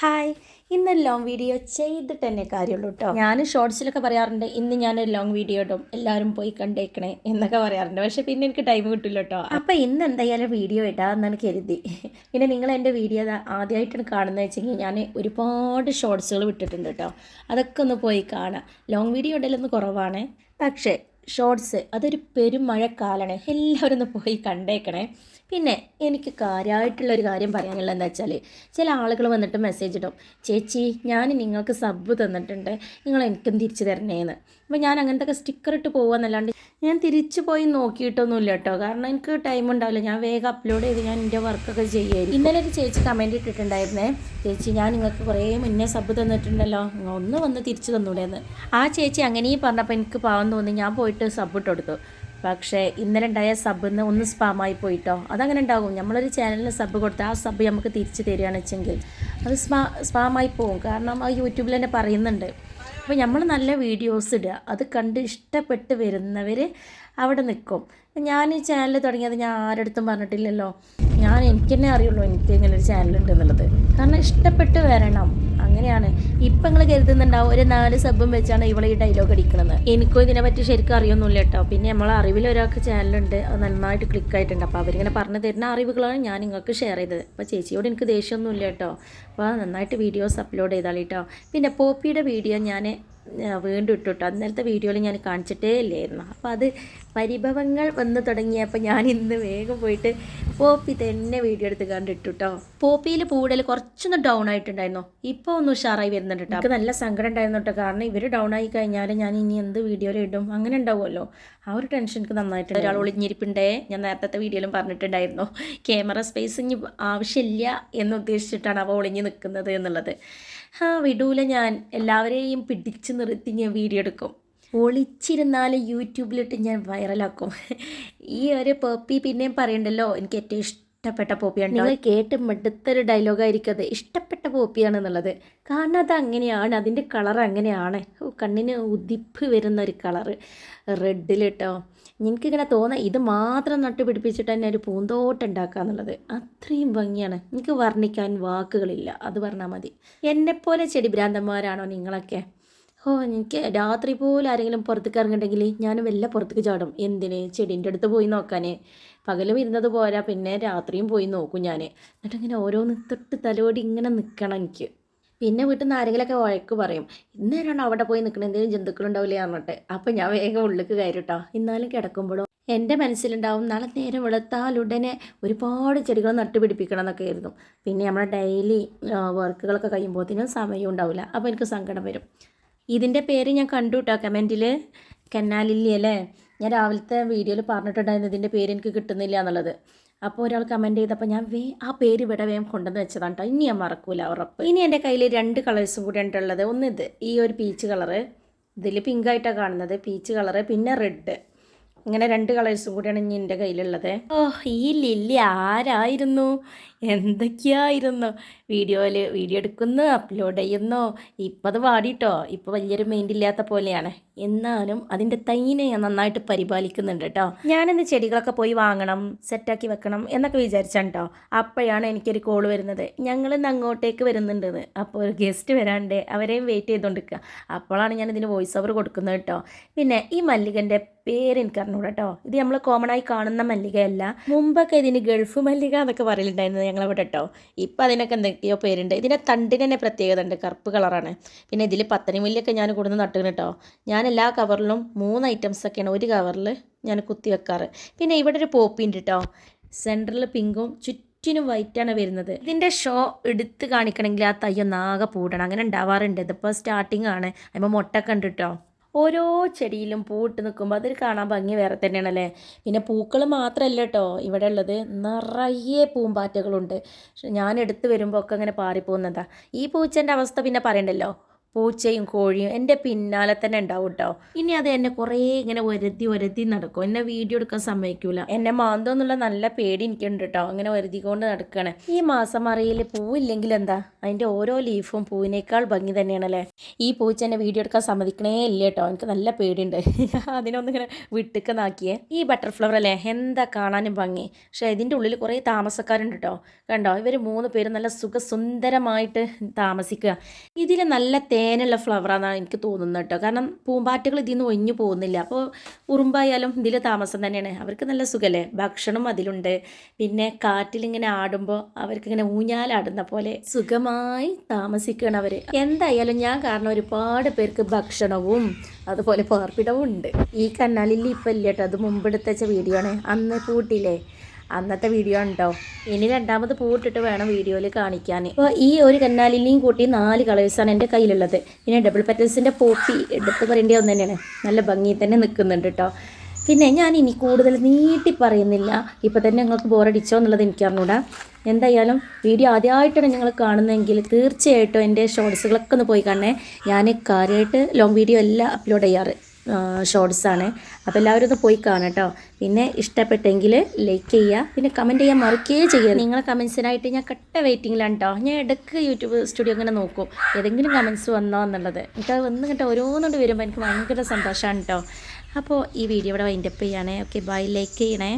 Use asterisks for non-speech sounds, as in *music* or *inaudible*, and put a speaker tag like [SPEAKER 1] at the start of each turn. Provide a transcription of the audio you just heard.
[SPEAKER 1] Hi. ഇന്ന് long video ചെയ്തിട്ട് തന്നെ കാര്യമുള്ളൂ കേട്ടോ ഞാൻ ഷോർട്സിലൊക്കെ പറയാറുണ്ട് ഇന്ന് ഞാൻ ലോങ് വീഡിയോ ഇടും എല്ലാവരും പോയി കണ്ടേക്കണേ എന്നൊക്കെ പറയാറുണ്ട്. പക്ഷേ പിന്നെ എനിക്ക് ടൈം കിട്ടില്ല കേട്ടോ അപ്പോൾ ഇന്ന് എന്തായാലും വീഡിയോ ഇടാമെന്നാണ് കരുതി. പിന്നെ നിങ്ങൾ എന്റെ വീഡിയോ ആദ്യമായിട്ടാണ് കാണുന്നത് വെച്ചെങ്കിൽ ഞാൻ ഒരുപാട് ഷോർട്സുകൾ വിട്ടിട്ടുണ്ട് കേട്ടോ അതൊക്കെ ഒന്ന് പോയി കാണാം. ലോങ് വീഡിയോ ഇടലൊന്ന് കുറവാണ്. പക്ഷേ ഷോർട്സ് അതൊരു പെരുമഴക്കാലാണ് എല്ലാവരും ഒന്ന് പോയി കണ്ടേക്കണേ. പിന്നെ എനിക്ക് കാര്യമായിട്ടുള്ളൊരു കാര്യം പറയാനുള്ളത് എന്താ വെച്ചാൽ ചില ആളുകൾ വന്നിട്ട് മെസ്സേജ് ഇടും. ചേച്ചി ഞാൻ നിങ്ങൾക്ക് സബ് തന്നിട്ടുണ്ട്. നിങ്ങൾ എനിക്കും തിരിച്ചു തരണേന്ന്. അപ്പോൾ ഞാൻ അങ്ങനത്തെ സ്റ്റിക്കർ ഇട്ട് പോകുമെന്നല്ലാണ്ട് ഞാൻ തിരിച്ചു പോയി നോക്കിയിട്ടൊന്നുമില്ല കേട്ടോ. കാരണം എനിക്ക് ടൈം ഉണ്ടാവില്ല. ഞാൻ വേഗം അപ്ലോഡ് ചെയ്ത് ഞാൻ എന്റെ വർക്കൊക്കെ ചെയ്യുമായിരുന്നു ഇന്നലെ ഒരു ചേച്ചി കമന്റ് ഇട്ടിട്ടുണ്ടായിരുന്നേ. ചേച്ചി ഞാൻ നിങ്ങൾക്ക് കുറേ മുന്നേ സബ് തന്നിട്ടുണ്ടല്ലോ. ഒന്ന് വന്ന് തിരിച്ചു തന്നൂടേന്ന്. ആ ചേച്ചി അങ്ങനെയും പറഞ്ഞപ്പോൾ എനിക്ക് പാവം തോന്നി. ഞാൻ പോയിട്ട് സബ് ഇട്ട് കൊടുത്തു. പക്ഷേ ഇന്നലെ ഉണ്ടായ സബ്ബിന്ന് ഒന്ന് സ്പാമായി പോയിട്ടോ. അതങ്ങനെ ഉണ്ടാകും. നമ്മളൊരു ചാനലിന് സബ് കൊടുത്താൽ ആ സബ് നമുക്ക് തിരിച്ചു തരികയാണെന്ന് വെച്ചെങ്കിൽ. അത് സ്പാ സ്പാമായി പോകും കാരണം ആ യൂട്യൂബിൽ തന്നെ പറയുന്നുണ്ട്. അപ്പോൾ നമ്മൾ നല്ല വീഡിയോസ് ഇടുക. അത് കണ്ട് ഇഷ്ടപ്പെട്ട് വരുന്നവർ അവിടെ നിൽക്കും ഞാൻ ഈ ചാനൽ തുടങ്ങിയത് ഞാൻ ആരടുത്തും പറഞ്ഞിട്ടില്ലല്ലോ. ഞാൻ എനിക്ക് തന്നെ അറിയുള്ളൂ എനിക്ക് ഇങ്ങനെ ഒരു ചാനലുണ്ട് എന്നുള്ളത് കാരണം ഇഷ്ടപ്പെട്ട് വരണം. അങ്ങനെയാണ്. ഇപ്പം നിങ്ങൾ കരുതുന്നുണ്ടാവും ഒരു നാല് സബും വെച്ചാണ് ഇവളെ ഈ ഡയലോഗ് അടിക്കുന്നത് എനിക്കും ഇതിനെപ്പറ്റി ശരിക്കും അറിയൊന്നുമില്ല കേട്ടോ പിന്നെ നമ്മളെ അറിവിൽ ഒരാൾക്ക് ചാനലുണ്ട് അത് നന്നായിട്ട് ക്ലിക്ക് ആയിട്ടുണ്ട്. അപ്പോൾ അവരിങ്ങനെ പറഞ്ഞു തരുന്ന അറിവുകളാണ് ഞാൻ നിങ്ങൾക്ക് ഷെയർ ചെയ്തത്. അപ്പോൾ ചേച്ചിയോട് എനിക്ക് ദേഷ്യമൊന്നുമില്ല കേട്ടോ അപ്പോൾ നന്നായിട്ട് വീഡിയോസ് അപ്ലോഡ് ചെയ്താളിട്ടോ പിന്നെ പോപ്പിയുടെ വീഡിയോ ഞാൻ വീണ്ടും ഇട്ടിട്ടു. അന്നേരത്തെ വീഡിയോയിൽ ഞാൻ കാണിച്ചിട്ടേ ഇല്ലായിരുന്നു. അപ്പോൾ അത് പരിഭവങ്ങൾ വന്ന് തുടങ്ങിയപ്പോൾ ഞാൻ ഇന്ന് വേഗം പോയിട്ട് പോപ്പി തന്നെ വീഡിയോ എടുത്ത് കണ്ടിട്ടുട്ടോ പോപ്പിയിൽ പൂടൽ കുറച്ചൊന്ന് ഡൗൺ ആയിട്ടുണ്ടായിരുന്നു. ഇപ്പോൾ ഒന്ന് ഉഷാറായി വരുന്നുണ്ട് കേട്ടോ നല്ല സങ്കടം ഉണ്ടായിരുന്നു കേട്ടോ കാരണം ഇവർ ഡൗൺ ആയി കഴിഞ്ഞാൽ ഞാൻ ഇനി എന്ത് വീഡിയോയിൽ ഇടും? അങ്ങനെ ഉണ്ടാവുമല്ലോ. ആ ഒരു ടെൻഷൻ എനിക്ക് നന്നായിട്ടുണ്ട്. ഒരാൾ ഒളിഞ്ഞിരിപ്പുണ്ടേ. ഞാൻ നേരത്തെ വീഡിയോയിലും പറഞ്ഞിട്ടുണ്ടായിരുന്നു. ക്യാമറ സ്പേസ് ഇനി ആവശ്യമില്ല എന്ന് ഉദ്ദേശിച്ചിട്ടാണ് അവ ഒളിഞ്ഞു നിൽക്കുന്നത് എന്നുള്ളത്. ആ വിടൂല ഞാൻ. എല്ലാവരെയും പിടിച്ചു നിർത്തി ഞാൻ വീഡിയോ എടുക്കും. ഒളിച്ചിരുന്നാൽ യൂട്യൂബിലിട്ട് ഞാൻ വൈറലാക്കും ഈ ഒരു പേപ്പി പിന്നെയും പറയണ്ടല്ലോ എനിക്ക് ഏറ്റവും ഇഷ്ടപ്പെട്ട പോപ്പിയാണ് നിങ്ങൾ കേട്ട് മടുത്തൊരു ഡയലോഗായിരിക്കും അത്. ഇഷ്ടപ്പെട്ട പോപ്പിയാണെന്നുള്ളത്. കാരണം അത് അങ്ങനെയാണ്. അതിന്റെ കളർ അങ്ങനെയാണ്. കണ്ണിന് ഉദിപ്പ് വരുന്ന ഒരു കളറ്. റെഡിൽ കേട്ടോ എനിക്കിങ്ങനെ തോന്നാം ഇത് മാത്രം നട്ടുപിടിപ്പിച്ചിട്ട് തന്നെ ഒരു പൂന്തോട്ടം ഉണ്ടാക്കുക എന്നുള്ളത്. അത്രയും ഭംഗിയാണ്. എനിക്ക് വർണിക്കാൻ വാക്കുകളില്ല. അത് പറഞ്ഞാൽ മതി. എന്നെപ്പോലെ ചെടി ഭ്രാന്തന്മാരാണോ നിങ്ങളൊക്കെ? ഓ എനിക്ക് രാത്രി പോലും ആരെങ്കിലും പുറത്തേക്ക് ഇറങ്ങിയിട്ടുണ്ടെങ്കിൽ ഞാൻ വല്ല പുറത്തേക്ക് ചാടും. എന്തിന്? ചെടീന്റെ അടുത്ത് പോയി നോക്കാൻ പകലും ഇരുന്നത് പോരാ പിന്നെ രാത്രിയും പോയി നോക്കും ഞാൻ എന്നിട്ടിങ്ങനെ ഓരോന്ന് തൊട്ട് തലോടി ഇങ്ങനെ നിൽക്കണം എനിക്ക്. പിന്നെ വീട്ടിൽ നിന്ന് ആരെങ്കിലുമൊക്കെ വഴക്ക് പറയും. ഇന്നേരാണ് അവിടെ പോയി നിൽക്കണം എന്തെങ്കിലും ജന്തുക്കളുണ്ടാവില്ലേ പറഞ്ഞിട്ട്. അപ്പം ഞാൻ വേഗം ഉള്ളിലേക്ക് കയറിട്ടോ. ഇന്നാലും കിടക്കുമ്പോഴും? എന്റെ മനസ്സിലുണ്ടാവും നാളെ നേരം വെളുത്താൽ ഉടനെ ഒരുപാട് ചെടികൾ നട്ടുപിടിപ്പിക്കണം എന്നൊക്കെ ആയിരുന്നു. പിന്നെ നമ്മുടെ ഡെയിലി വർക്കുകളൊക്കെ കഴിയുമ്പോഴത്തേനും സമയം ഉണ്ടാവില്ല. അപ്പോൾ എനിക്ക് സങ്കടം വരും. ഇതിന്റെ പേര് ഞാൻ കണ്ടു കേട്ടോ കമന്റിൽ കന്നാലില്ലി അല്ലേ ഞാൻ രാവിലത്തെ വീഡിയോയിൽ പറഞ്ഞിട്ടുണ്ടായിരുന്നു ഇതിന്റെ പേര് എനിക്ക് കിട്ടുന്നില്ല എന്നുള്ളത്. അപ്പോൾ ഒരാൾ കമന്റ് ചെയ്തപ്പോൾ ഞാൻ വേ ആ പേര് ഇവിടെ വേഗം കൊണ്ടുവന്ന് വെച്ചതാണ് കേട്ടോ ഇനി ഞാൻ മറക്കൂല ഉറപ്പ്. ഇനി എന്റെ കയ്യിൽ രണ്ട് കളേഴ്സും കൂടി ഉള്ളത്. ഒന്ന് ഇത് ഈ ഒരു പീച്ച് കളറ് ഇതിൽ പിങ്കായിട്ടാണ് കാണുന്നത്. പീച്ച് കളറ് പിന്നെ റെഡ് ഇങ്ങനെ രണ്ട് കളേഴ്സും കൂടിയാണ് ഇനി എന്റെ കയ്യിലുള്ളത്. ഓ ഈ ലില്ലി ആരായിരുന്നു? എന്തൊക്കെയായിരുന്നു? വീഡിയോയിൽ വീഡിയോ എടുക്കുന്നു അപ്ലോഡ് ചെയ്യുന്നു. ഇപ്പം അത് വാടിട്ടോ? ഇപ്പോൾ വലിയൊരു മൈൻഡ് ഇല്ലാത്ത പോലെയാണ്. എന്നാലും അതിന്റെ തൈനെ ഞാൻ നന്നായിട്ട് പരിപാലിക്കുന്നുണ്ട് കേട്ടോ ഞാനിന്ന് ചെടികളൊക്കെ പോയി വാങ്ങണം സെറ്റാക്കി വെക്കണം എന്നൊക്കെ വിചാരിച്ചാണ് കേട്ടോ അപ്പോഴാണ് എനിക്കൊരു കോൾ വരുന്നത്. ഞങ്ങൾ ഇന്ന് അങ്ങോട്ടേക്ക് വരുന്നുണ്ടെന്ന്. അപ്പോൾ ഒരു ഗസ്റ്റ് വരാണ്ട് അവരെയും വെയിറ്റ് ചെയ്തുകൊണ്ടിരിക്കുക അപ്പോഴാണ് ഞാൻ ഇതിന് വോയിസ് ഓവർ കൊടുക്കുന്നത് കേട്ടോ പിന്നെ ഈ മല്ലികന്റെ പേര് അറിഞ്ഞൂടാ കേട്ടോ ഇത് നമ്മൾ കോമൺ ആയി കാണുന്ന മല്ലികയല്ല. മുമ്പൊക്കെ ഇതിന് ഗൾഫ് മല്ലിക എന്നൊക്കെ പറയലുണ്ടായിരുന്നു ഞങ്ങളവിടെ കേട്ടോ ഇപ്പം അതിനൊക്കെ എന്തൊക്കെയോ പേരുണ്ട്. ഇതിന്റെ തണ്ടിന് തന്നെ പ്രത്യേകത ഉണ്ട്. കറുപ്പ് കളറാണ്. പിന്നെ ഇതിൽ പത്തനി മുല്ലൊക്കെ ഞാൻ കൊടുന്ന് നട്ടുകണ് കേട്ടോ ഞാൻ എല്ലാ കവറിലും മൂന്ന് ഐറ്റംസ് ഒക്കെയാണ് ഒരു കവറിൽ ഞാൻ കുത്തി വെക്കാറ്. പിന്നെ ഇവിടെ ഒരു പോപ്പി ഉണ്ട് കേട്ടോ സെന്ററിൽ പിങ്കും ചുറ്റിനും വൈറ്റാണ് വരുന്നത്. ഇതിന്റെ ഷോ എടുത്ത് കാണിക്കണമെങ്കിൽ ആ തയ്യൊന്നാകെ പൂടണം. അങ്ങനെ ഉണ്ടാവാറുണ്ട്. ഇതിപ്പോൾ സ്റ്റാർട്ടിംഗ് ആണ്. അതിപ്പോൾ ഉണ്ട് കേട്ടോ ഓരോ ചെടിയിലും പൂട്ട് നിൽക്കുമ്പോൾ അതൊരു കാണാൻ ഭംഗി വേറെ തന്നെയാണല്ലേ? പിന്നെ പൂക്കൾ മാത്രമല്ല കേട്ടോ ഇവിടെ ഉള്ളത് നിറയെ പൂമ്പാറ്റകളുണ്ട്. ഞാൻ എടുത്ത് വരുമ്പോൾ ഒക്കെ അങ്ങനെ പാറിപ്പോകുന്നതാ. ഈ പൂച്ചന്റെ അവസ്ഥ പിന്നെ പറയണ്ടല്ലോ? പൂച്ചയും കോഴിയും എന്റെ പിന്നാലെ തന്നെ ഉണ്ടാവും കേട്ടോ ഇനി അത് എന്നെ കുറേ ഇങ്ങനെ ഒരതി ഒരതി നടക്കും. എന്നെ വീഡിയോ എടുക്കാൻ സമ്മതിക്കൂല. എന്നെ മാന്തോ എന്നുള്ള നല്ല പേടി എനിക്കുണ്ട് കേട്ടോ അങ്ങനെ ഒരതിക്കൊണ്ട് നടക്കുകയാണ് ഈ മാസം മറിയിൽ പൂവില്ലെങ്കിൽ എന്താ? അതിന്റെ ഓരോ ലീഫും പൂവിനേക്കാൾ ഭംഗി തന്നെയാണല്ലേ? ഈ പൂച്ച എന്നെ വീഡിയോ എടുക്കാൻ സമ്മതിക്കണേ ഇല്ല കേട്ടോ എനിക്ക് നല്ല പേടിയുണ്ട്. *laughs* അതിനൊന്നിങ്ങനെ വിട്ടുക്ക് നാക്കിയേ ഈ ബട്ടർഫ്ലവർ അല്ലേ? എന്താ കാണാനും ഭംഗി. പക്ഷേ ഇതിന്റെ ഉള്ളിൽ കുറേ താമസക്കാരുണ്ട് കേട്ടോ കണ്ടോ? ഇവർ മൂന്ന് പേര് നല്ല സുഖസുന്ദരമായിട്ട് താമസിക്കുക. ഇതിൽ നല്ല തേനുള്ള ഫ്ലവറാണെന്നാണ് എനിക്ക് തോന്നുന്നത് കേട്ടോ. കാരണം പൂമ്പാറ്റകൾ ഇതിൽ നിന്ന് ഒഴിഞ്ഞു പോകുന്നില്ല. അപ്പോൾ ഉറുമ്പായാലും ഇതിൽ താമസം തന്നെയാണ്. അവർക്ക് നല്ല സുഖമല്ലേ ഭക്ഷണം അതിലുണ്ട്. പിന്നെ കാറ്റിലിങ്ങനെ ആടുമ്പോൾ അവർക്കിങ്ങനെ ഊഞ്ഞാലാടുന്ന പോലെ സുഖമായി താമസിക്കണം അവർ എന്തായാലും ഞാൻ കാരണം ഒരുപാട് പേർക്ക് ഭക്ഷണവും അതുപോലെ പാർപ്പിടവും ഉണ്ട്. ഈ കന്നാലിൽ ഇപ്പം ഇല്ല കേട്ടോ. അത് മുമ്പെടുത്തച്ച വീഡിയോ ആണ്. അന്ന് പൂട്ടില്ലേ അന്നത്തെ വീഡിയോ ഉണ്ടോ ഇനി രണ്ടാമത് പൂട്ടിട്ട് വേണം വീഡിയോയിൽ കാണിക്കാൻ അപ്പോൾ ഈ ഒരു കന്നാലിനെയും കൂട്ടി നാല് കളേഴ്സാണ് എന്റെ കയ്യിലുള്ളത്. പിന്നെ ഡബിൾ പെറ്റൽസിന്റെ പോപ്പി എടുത്ത് പറയേണ്ട ഒന്ന് തന്നെയാണ്. നല്ല ഭംഗി തന്നെ നിൽക്കുന്നുണ്ട് കേട്ടോ പിന്നെ ഞാൻ ഇനി കൂടുതൽ നീട്ടി പറയുന്നില്ല. ഇപ്പോൾ തന്നെ നിങ്ങൾക്ക് ബോറടിച്ചോ എന്നുള്ളത് എനിക്ക് അറിഞ്ഞൂടാ. എന്തായാലും വീഡിയോ ആദ്യമായിട്ടാണ് നിങ്ങൾ കാണുന്നതെങ്കിൽ തീർച്ചയായിട്ടും എന്റെ ഷോർട്സുകളൊക്കെ ഒന്ന് പോയി കാണണേ. ഞാൻ കാര്യമായിട്ട് ലോങ് വീഡിയോ എല്ലാം അപ്ലോഡ് ചെയ്യാറ്. ഷോർട്സ് ആണ്. അപ്പോൾ എല്ലാവരും ഒന്ന് പോയി കാണാം കേട്ടോ പിന്നെ ഇഷ്ടപ്പെട്ടെങ്കിൽ ലൈക്ക് ചെയ്യുക. പിന്നെ കമന്റ് ചെയ്യാൻ മറക്കുകയേ ചെയ്യുക നിങ്ങളെ കമൻസിനായിട്ട് ഞാൻ കട്ട വെയിറ്റിങ്ങിലാണ് കേട്ടോ ഞാൻ ഇടയ്ക്ക് യൂട്യൂബ് സ്റ്റുഡിയോ ഇങ്ങനെ നോക്കും. ഏതെങ്കിലും കമൻസ് വന്നോ എന്നുള്ളത്. എനിക്ക് വന്ന് കേട്ടോ ഓരോന്നുകൊണ്ട് വരുമ്പോൾ എനിക്ക് ഭയങ്കര സന്തോഷമാണ് കേട്ടോ അപ്പോൾ ഈ വീഡിയോ ഇവിടെ വൈൻഡപ്പ് ചെയ്യണേ. ഓക്കെ ബൈ ലൈക്ക് ചെയ്യണേ.